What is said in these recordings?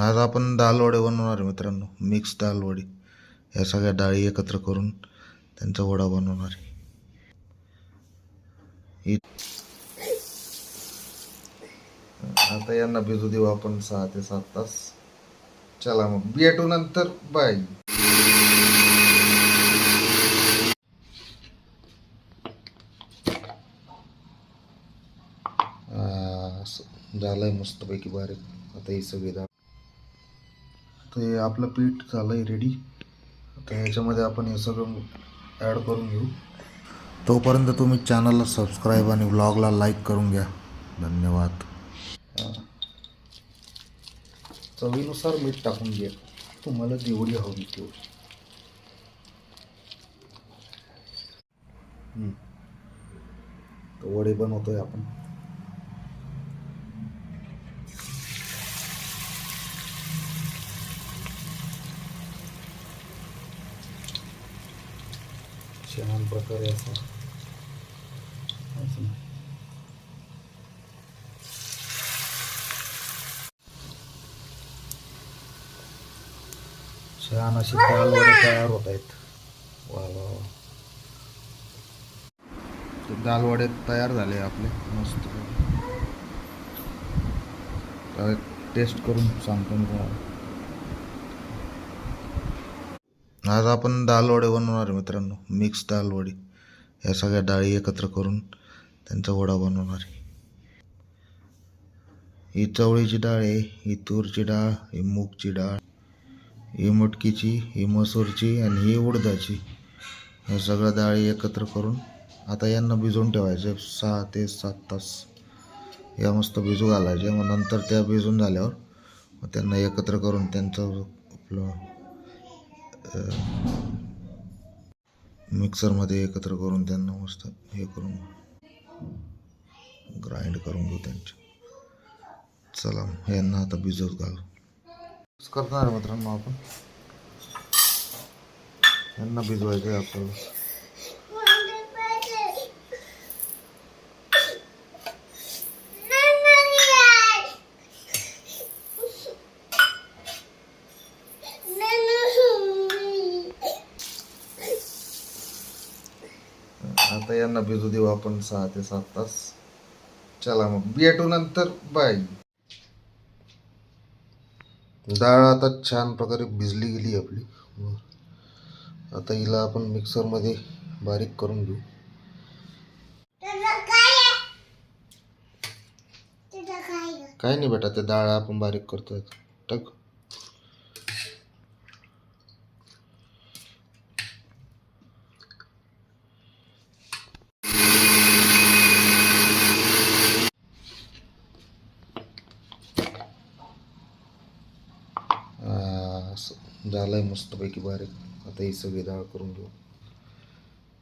आज आपण दाल वडे बनवणार आहे मित्रांनो मिक्स दालवडी या सगळ्या डाळी एकत्र करून त्यांचा वडा बनवणार आहे. आता यांना भिजू देऊ आपण सहा ते सात तास. चला मग भेटू नंतर. बाय. झालंय मस्तपैकी बारीक. आता ही सगळी ते तर हे आपलं पीठ झालंय रेडी आता ह्याच्यामध्ये आपण हे सगळं ॲड करून घेऊ. तोपर्यंत तुम्ही चॅनलला सबस्क्राईब आणि ब्लॉगला लाईक करून घ्या. धन्यवाद. चवीनुसार मीठ टाकून घ्या. तुम्हाला जेवढी हवी तेवढी. वडे बनवतोय आपण. छान प्रकारे असा. असं. छान असे दाल तयार होत आहेत. वा वा वा. ते तयार झाले आपले मस्त. टेस्ट करून सांगतो मी तुम्हाला. आज आपण दाल वडे बनवणार आहे मित्रांनो. मिक्स दालवडे या सगळ्या डाळी एकत्र करून त्यांचा वडा बनवणार आहे. ही चवळीची डाळ आहे ही तूरची डाळ ही मूगची डाळ ही मटकीची ही मसूरची आणि ही उडदाची. या सगळ्या डाळी एकत्र करून आता यांना भिजवून ठेवायचे. सहा ते सात तास या मस्त भिजू घालायचे. मग नंतर त्या भिजून झाल्यावर मग त्यांना एकत्र करून त्यांचं आपलं मिक्सरमध्ये एकत्र करून त्यांना मस्त हे करून ग्राइंड करून घेऊ त्यांचे. चला यांना आता भिजत घालू. करणार मित्रांनो आपण. यांना भिजवायचं आहे आपल्याला. आता यांना भिजू देऊ आपण सहा ते सात तास. चला मग भेटू नंतर बाय डाळ आता छान प्रकारे भिजली गेली आपली. आता हिला आपण मिक्सरमध्ये बारीक करून घेऊ. काय नाही बेटा ते डाळ आपण बारीक करतोय. टाक. असं झालंय मस्तपैकी बारीक. आता ही सगळी डाळ करून घेऊ.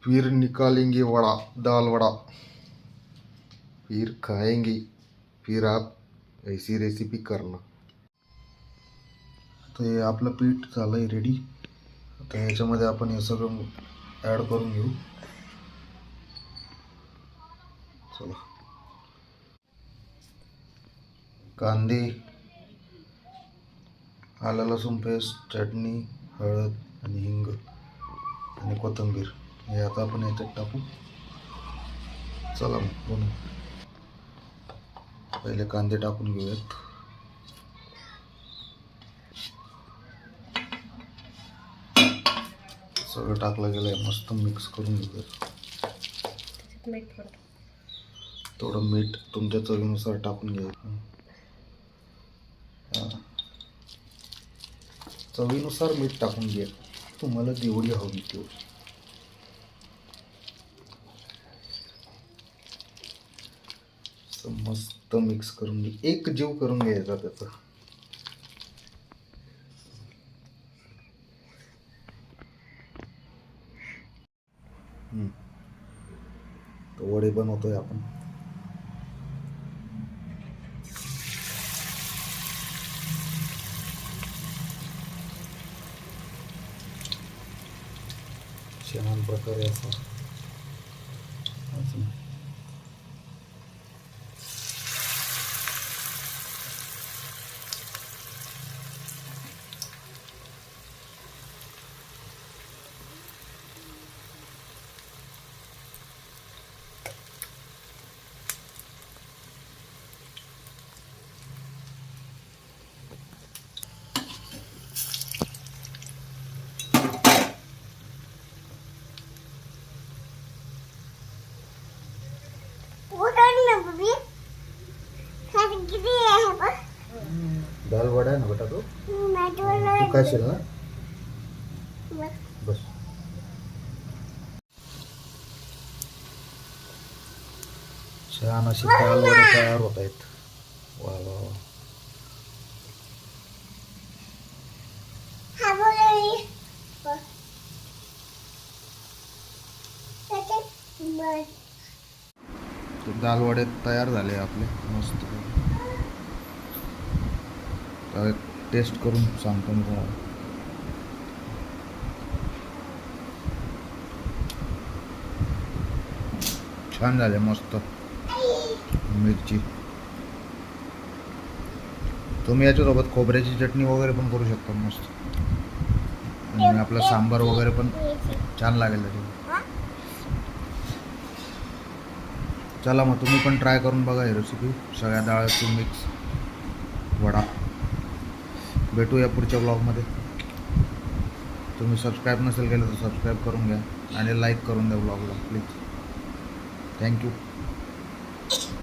फिर निकालेंगे वडा दाल वडा. फिर खाएंगे. फिर आप ऐसी रेसिपी करना. तर हे आपलं पीठ झालं आहे रेडी आता ह्याच्यामध्ये आपण हे सगळं ॲड करून घेऊ. चला. कांदे आलं लसूण पेस्ट चटणी हळद आणि हिंग आणि कोथिंबीर. हे आता आपण याच्यात टाकू. चला मग बनवू. पहिले कांदे टाकून घेऊयात. सगळं टाकलं गेलं आहे मस्त मिक्स करून घेऊयात. थोडं. मीठ तुमच्या चवीनुसार टाकून घ्यायचं हां. चवीनुसार मीठ टाकून घ्या तुम्हाला जेवढी हवी तेवढी मस्त मिक्स करून घे. एक जीव करून घ्यायचा त्याचा. वडे बनवतोय आपण. छान प्रकारे असा असं. दाल वडा आहे ना बेटा तो तू खाशील ना बस छान अशी दाल वडे तयार होत आहेत वा वा वा दाल वडे तयार झाले आपले. मस्त. टेस्ट करून सांगतो मी तुम्हाला. छान झाले मस्त. मिरची. तुम्ही याच्यासोबत खोबऱ्याची चटणी वगैरे पण करू शकता मस्त. आणि आपला सांबार वगैरे पण छान लागेल त्याच्यावर चला मग तुम्ही पण ट्राय करून बघा ही रेसिपी सगळ्या डाळाची मिक्स वडा. भेटूया पुढच्या ब्लॉगमध्ये. तुम्ही सबस्क्राईब नसेल केलं तर सबस्क्राईब करून घ्या आणि लाईक करून द्या ब्लॉगला प्लीज थँक्यू